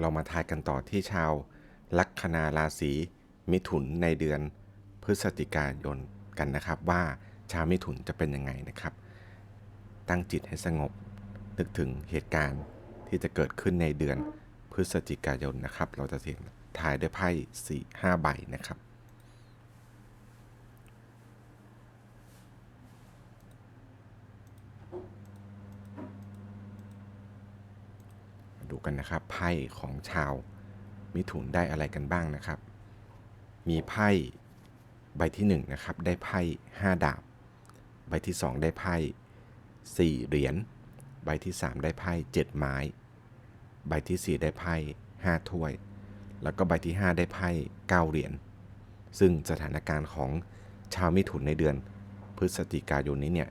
เรามาทายกันต่อที่ชาว ลัคนาราศีมิถุนในเดือนพฤศจิกายนกันนะครับ ว่าชาวมิถุนจะเป็นยังไงนะครับ ตั้งจิตให้สงบ นึกถึงเหตุการณ์ที่จะเกิดขึ้นในเดือนพฤศจิกายนนะครับ เราจะเสียงทายด้วยไพ่สี่ห้าใบนะครับ ดูกันนะครับ ไพ่ของชาวมิถุนได้อะไรกันบ้างนะครับ มีไพ่ใบที่1นงนะครับ ได้ไพ่5ดาบ ใบที่ 2 ได้ไพ่4เหรียญ ใบที่ 3 ได้ไพ่7ไม้ ใบทีสี่ 4 ได้ไพ่5ถ้วย แล้วก็ใบที่ 5 ได้ไพ่9เหรียญ ซึ่งสถานการณ์ของชาวมิถุนในเดือนพฤศจิกายนนี้เนี่ย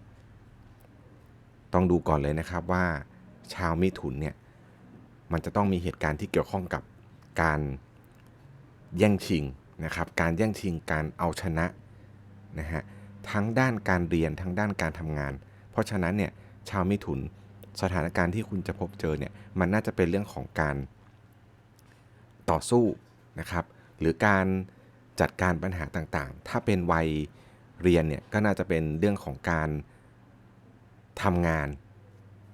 ต้องดูก่อนเลยนะครับว่าชาวมิถุนเนี่ย มันจะต้องมีเหตุการณ์ที่เกี่ยวข้องกับการแย่งชิงนะครับ การแย่งชิงการเอาชนะนะฮะทั้งด้านการเรียนทั้งด้านการทำงาน เพราะฉะนั้นเนี่ยชาวมิถุนสถานการณ์ที่คุณจะพบเจอเนี่ยมันน่าจะเป็นเรื่องของการต่อสู้นะครับหรือการจัดการปัญหาต่างๆ ถ้าเป็นวัยเรียนเนี่ยก็น่าจะเป็นเรื่องของการทำงาน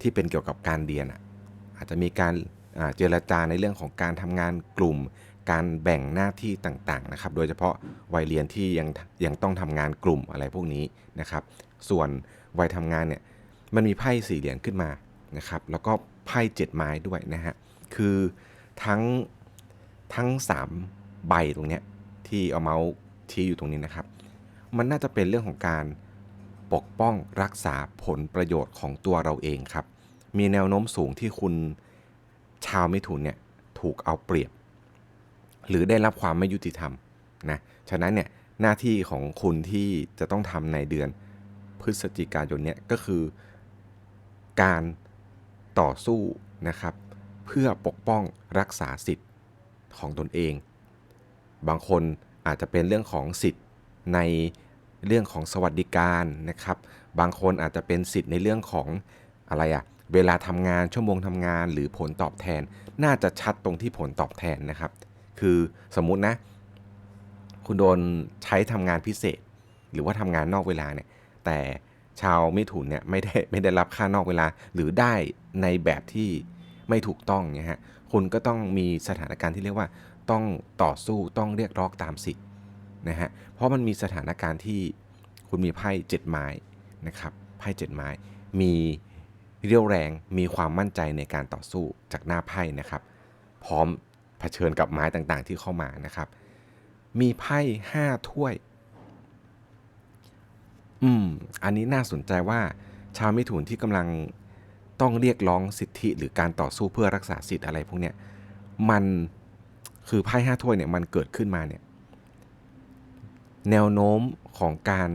ที่เป็นเกี่ยวกับการเรียนอะอาจจะมีการ เจรจาในเรื่องของการทำงานกลุ่ม การแบ่งหน้าที่ต่างๆนะครับ โดยเฉพาะวัยเรียนที่ยังยังต้องทำงานกลุ่มอะไรพวกนี้นะครับ ส่วนวัยทำงานเนี่ยมันมีไพ่สี่เหรียญขึ้นมานะครับ แล้วก็ไพ่เจ็ดไม้ด้วยนะฮะ คือทั้งทั้งสามใบตรงเนี้ยที่เอาเมาส์ชี้อยู่ตรงนี้นะครับ มันน่าจะเป็นเรื่องของการปกป้องรักษาผลประโยชน์ของตัวเราเองครับ มีแนวโน้มสูงที่คุณ ชาวมิถุนเนี่ยถูกเอาเปรียบ หรือได้รับความไม่ยุติธรรมนะฉะนั้นเนี่ยหน้าที่ของคุณที่จะต้องทำในเดือนพฤศจิกายนเนี่ยก็คือการต่อสู้นะครับ เพื่อปกป้องรักษาสิทธิ์ของตนเอง บางคนอาจจะเป็นเรื่องของสิทธิ์ในเรื่องของสวัสดิการนะครับ บางคนอาจจะเป็นสิทธิ์ในเรื่องของอะไรอะ เวลาทำงานชั่วโมงทำงานหรือผลตอบแทน น่าจะชัดตรงที่ผลตอบแทนนะครับ คือสมมุตินะ คุณโดนใช้ทำงานพิเศษ หรือว่าทำงานนอกเวลาเนี่ย แต่ชาวมิถุนเนี่ยไม่ได้ไม่ได้รับค่านอกเวลา หรือได้ในแบบที่ไม่ถูกต้องเนี่ยฮะคุณก็ต้องมีสถานการณ์ที่เรียกว่าต้องต่อสู้ต้องเรียกร้องตามสิทธิ์นะฮะ เพราะมันมีสถานการณ์ที่คุณมีไพ่เจ็ดไม้นะครับ ไพ่เจ็ดไม้ มี เรี่ยวแรงมีความมั่นใจในการต่อสู้จากหน้าไพ่นะครับ พร้อมเผชิญกับไม้ต่างๆที่เข้ามานะครับ มีไพ่ห้าถ้วย อืม อันนี้น่าสนใจว่า ชาวมิถุนที่กำลังต้องเรียกร้องสิทธิหรือการต่อสู้เพื่อรักษาสิทธิ์อะไรพวกเนี้ยมันคือไพ่ห้าถ้วยเนี่ยมันเกิดขึ้นมาเนี่ยแนวโน้มของการ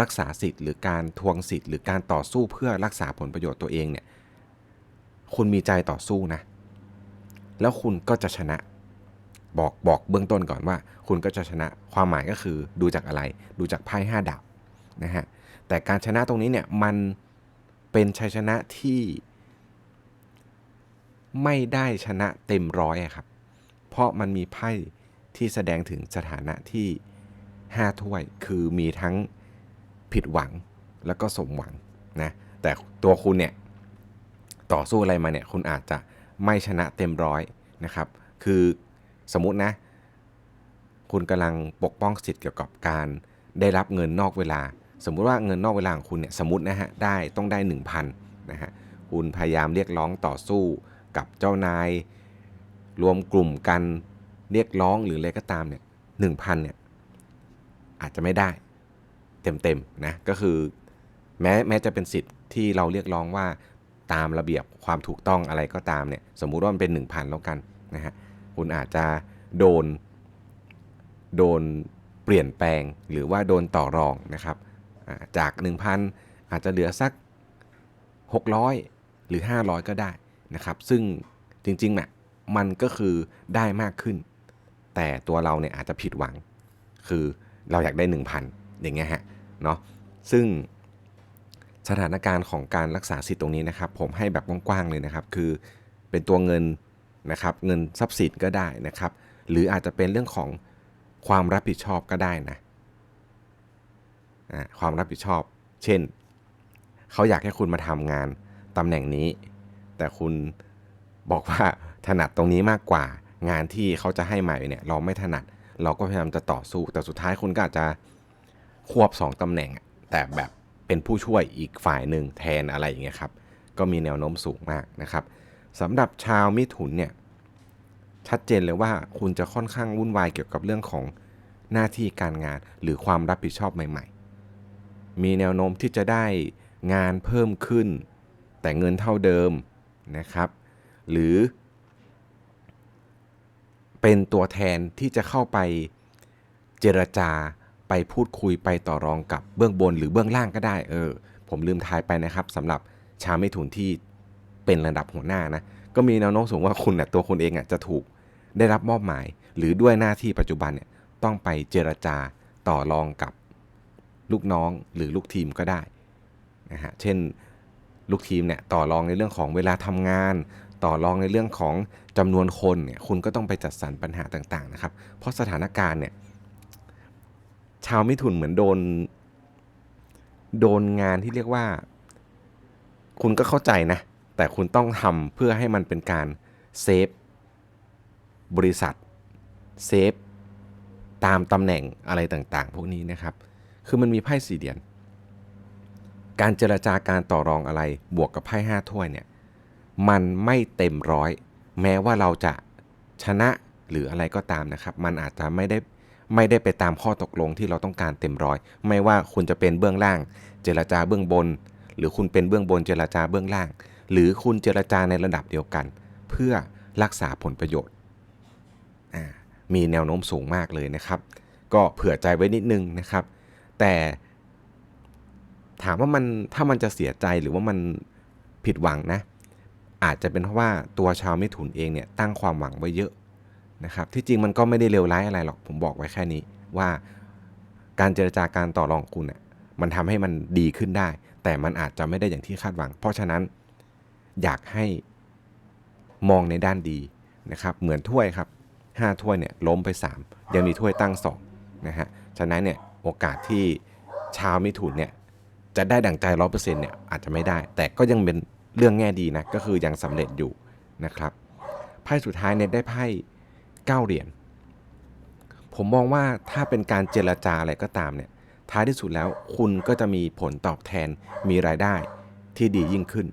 รักษาสิทธิ์หรือการทวงสิทธิ์หรือการต่อสู้เพื่อรักษาผลประโยชน์ตัวเองเนี่ยคุณมีใจต่อสู้นะ แล้วคุณก็จะชนะบอกบอกเบื้องต้นก่อนว่า คุณก็จะชนะความหมายก็คือดูจากอะไร ดูจากไพ่ห้าดาบนะฮะแต่การชนะตรงนี้เนี่ยมันเป็นชัยชนะที่ ไม่ได้ชนะเต็มร้อยครับ เพราะมันมีไพ่ที่แสดงถึงสถานะที่ห้าถ้วย คือมีทั้ง ผิดหวังแล้วก็สมหวังนะแต่ตัวคุณเนี่ยต่อสู้อะไรมาเนี่ยคุณอาจจะไม่ชนะเต็มร้อยนะครับ คือสมมตินะ คุณกำลังปกป้องสิทธิ์เกี่ยวกับการได้รับเงินนอกเวลา สมมุติว่าเงินนอกเวลาของคุณเนี่ยสมมตินะฮะได้ต้องได้ 1,000นะฮะคุณพยายามเรียกร้องต่อสู้กับเจ้านาย รวมกลุ่มกันเรียกร้องหรืออะไรก็ตามเนี่ยหนึ่งพันเนี่ยอาจจะไม่ได้ เต็มๆนะก็คือแม้แม้จะเป็นสิทธิ์ที่เราเรียกร้องว่าตามระเบียบความถูกต้องอะไรก็ตามเนี่ยสมมุติว่ามันเป็น 1,000 แล้วกันนะฮะคุณอาจจะโดนโดนเปลี่ยนแปลงหรือว่าโดนต่อรองนะครับจาก 1,000 อาจจะเหลือสัก 600 หรือ 500 ก็ได้นะครับ ซึ่งจริงๆน่ะมันก็คือได้มากขึ้น แต่ตัวเราเนี่ยอาจจะผิดหวัง คือเราอยากได้ 1,000 อย่างเงี้ยฮะ เนาะซึ่งสถานการณ์ของการรักษาสิทธิ์ตรงนี้นะครับ ผมให้แบบกว้างๆเลยนะครับ คือเป็นตัวเงินนะครับ เงินทรัพย์สินก็ได้นะครับ หรืออาจจะเป็นเรื่องของความรับผิดชอบก็ได้นะความรับผิดชอบ เช่น เขาอยากให้คุณมาทำงานตำแหน่งนี้ แต่คุณบอกว่าถนัดตรงนี้มากกว่างานที่เขาจะให้ใหม่เนี่ยเราไม่ถนัด เราก็พยายามจะต่อสู้ แต่สุดท้ายคุณก็อาจจะ ควบ 2ตำแหน่ง แต่แบบเป็นผู้ช่วยอีกฝ่ายหนึ่งแทนอะไรอย่างเงี้ยครับ ก็มีแนวโน้มสูงมากนะครับสำหรับชาวมิถุนเนี่ยชัดเจนเลยว่าคุณจะค่อนข้างวุ่นวายเกี่ยวกับเรื่องของหน้าที่การงานหรือความรับผิดชอบใหม่ ๆ มีแนวโน้มที่จะได้งานเพิ่มขึ้น แต่เงินเท่าเดิมนะครับ หรือ เป็นตัวแทนที่จะเข้าไปเจรจา ไปพูดคุยไปต่อรองกับเบื้องบนหรือเบื้องล่างก็ได้เออ ผมลืมทายไปนะครับสำหรับชาวไม่ถุนที่เป็นระดับหัวหน้านะก็มีแนวโน้มสูงว่าคุณเนี่ยตัวคุณเองอะจะถูกได้รับมอบหมาย หรือด้วยหน้าที่ปัจจุบันเนี่ยต้องไปเจรจาต่อรองกับลูกน้องหรือลูกทีมก็ได้นะฮะเช่นลูกทีมเนี่ยต่อรองในเรื่องของเวลาทำงาน ต่อรองในเรื่องของจำนวนคนเนี่ยคุณก็ต้องไปจัดสรรปัญหาต่างๆนะครับ เพราะสถานการณ์เนี่ย ชาวมิถุนเหมือนโดน โดนงานที่เรียกว่า คุณก็เข้าใจนะ แต่คุณต้องทำเพื่อให้มันเป็นการเซฟบริษัทเซฟตามตำแหน่งอะไรต่างๆ พวกนี้นะครับ คือมันมีไพ่สี่เหรียญการเจรจาการต่อรองอะไรบวกกับไพ่ห้าถ้วยเนี่ย มันไม่เต็มร้อย แม้ว่าเราจะชนะหรืออะไรก็ตามนะครับ มันอาจจะไม่ได้ ไม่ได้ไปตามข้อตกลงที่เราต้องการเต็มร้อย ไม่ว่าคุณจะเป็นเบื้องล่าง เจรจาเบื้องบน หรือคุณเป็นเบื้องบนเจรจาเบื้องล่าง หรือคุณเจรจาในระดับเดียวกัน เพื่อรักษาผลประโยชน์ มีแนวโน้มสูงมากเลยนะครับ ก็เผื่อใจไว้นิดนึงนะครับ แต่ถามว่ามันถ้ามันจะเสียใจหรือว่ามันผิดหวังนะ อาจจะเป็นเพราะว่าตัวชาวมิถุนเองเนี่ยตั้งความหวังไว้เยอะ นะครับที่จริงมันก็ไม่ได้เลวร้ายอะไรหรอกผมบอกไว้แค่นี้ว่าการเจรจาการต่อรองคุณเนี่ยมันทำให้มันดีขึ้นได้ แต่มันอาจจะไม่ได้อย่างที่คาดหวัง เพราะฉะนั้นอยากให้มองในด้านดีนะครับ เหมือนถ้วยครับ5ถ้วยเนี่ยล้มไป 3 ยังมีถ้วยตั้ง2นะฮะฉะนั้นเนี่ยโอกาสที่ชาวมิถุนเนี่ยจะได้ดั่งใจร้อเปอร์เซ็นต์เนี่ยอาจจะไม่ได้ แต่ก็ยังเป็นเรื่องแง่ดีนะก็คือยังสำเร็จอยู่นะครับไพ่สุดท้ายเนี่ยได้ไพ่ เก้าเหรียญผมมองว่าถ้าเป็นการเจรจาอะไรก็ตามเนี่ยท้ายที่สุดแล้วคุณก็จะมีผลตอบแทนมีรายได้ที่ดียิ่งขึ้น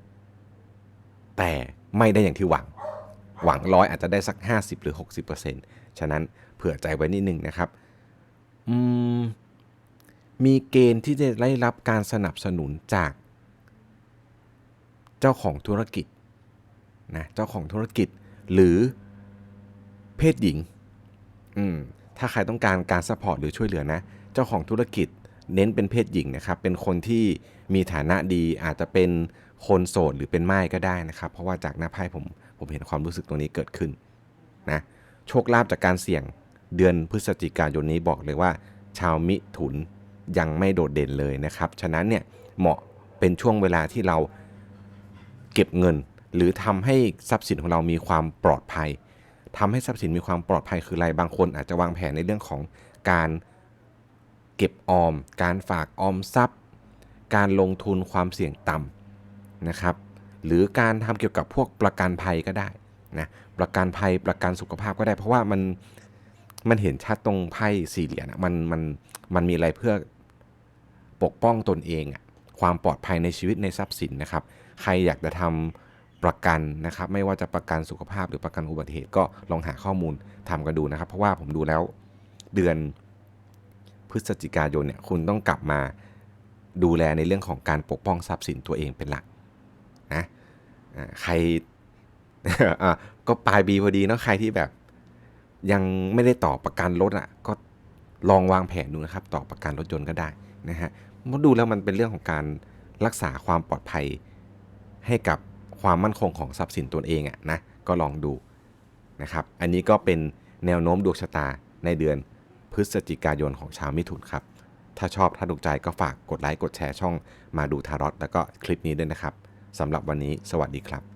แต่ไม่ได้อย่างที่หวัง หวังร้อยอาจจะได้สัก 50 หรือ 60%ฉะนั้นเผื่อใจไว้นิดนึงนะครับมมีเกณฑ์ที่จะได้รับการสนับสนุนจาก เจ้าของธุรกิจนะเจ้าของธุรกิจหรือ เพศหญิง อืม ถ้าใครต้องการการซัพพอร์ตหรือช่วยเหลือนะ เจ้าของธุรกิจเน้นเป็นเพศหญิงนะครับ เป็นคนที่มีฐานะดีอาจจะเป็นคนโสดหรือเป็นไม้ก็ได้นะครับ เพราะว่าจากหน้าไพ่ผมผมเห็นความรู้สึกตรงนี้เกิดขึ้นนะ โชคลาภจากการเสี่ยงเดือนพฤศจิกายนนี้บอกเลยว่า ชาวมิถุนยังไม่โดดเด่นเลยนะครับ ฉะนั้นเนี่ยเหมาะเป็นช่วงเวลาที่เราเก็บเงิน หรือทำให้ทรัพย์สินของเรามีความปลอดภัย ทำให้ทรัพย์สินมีความปลอดภัยคืออะไรบางคน อาจจะวางแผนในเรื่องของการเก็บออม การฝากออมทรัพย์ การลงทุนความเสี่ยงต่ำนะครับ หรือการทำเกี่ยวกับพวกประกันภัยก็ได้นะประกันภัยประกันสุขภาพก็ได้ เพราะว่ามันมันเห็นชัดตรงไพ่สี่เหรียญอะมันมันมันมีอะไรเพื่อปกป้องตนเองอะความปลอดภัยในชีวิตในทรัพย์สินนะครับ ใครอยากจะทำ ประกันนะครับ ไม่ว่าจะประกันสุขภาพหรือประกันอุบัติเหตุก็ลองหาข้อมูลทำกันดูนะครับ เพราะว่าผมดูแล้วเดือนพฤศจิกายนเนี่ยคุณต้องกลับมาดูแลในเรื่องของการปกป้องทรัพย์สินตัวเองเป็นหลักนะใครก็ปลายปีพอดีเนาะใครที่แบบ ยังไม่ได้ต่อประกันรถอะก็ลองวางแผนดูนะครับ ต่อประกันรถยนต์ก็ได้นะฮะมาดูแล้วมันเป็นเรื่องของการรักษาความปลอดภัยให้กับ ความมั่นคงของทรัพย์สินตัวเองอะนะก็ลองดูนะครับอันนี้ก็เป็นแนวโน้มดวงชะตาในเดือนพฤศจิกายนของชาวมิถุนครับถ้าชอบถ้าถูกใจก็ฝากกดไลค์กดแชร์ช่องมาดูทารอตแล้วก็คลิปนี้ด้วยนะครับสำหรับวันนี้สวัสดีครับ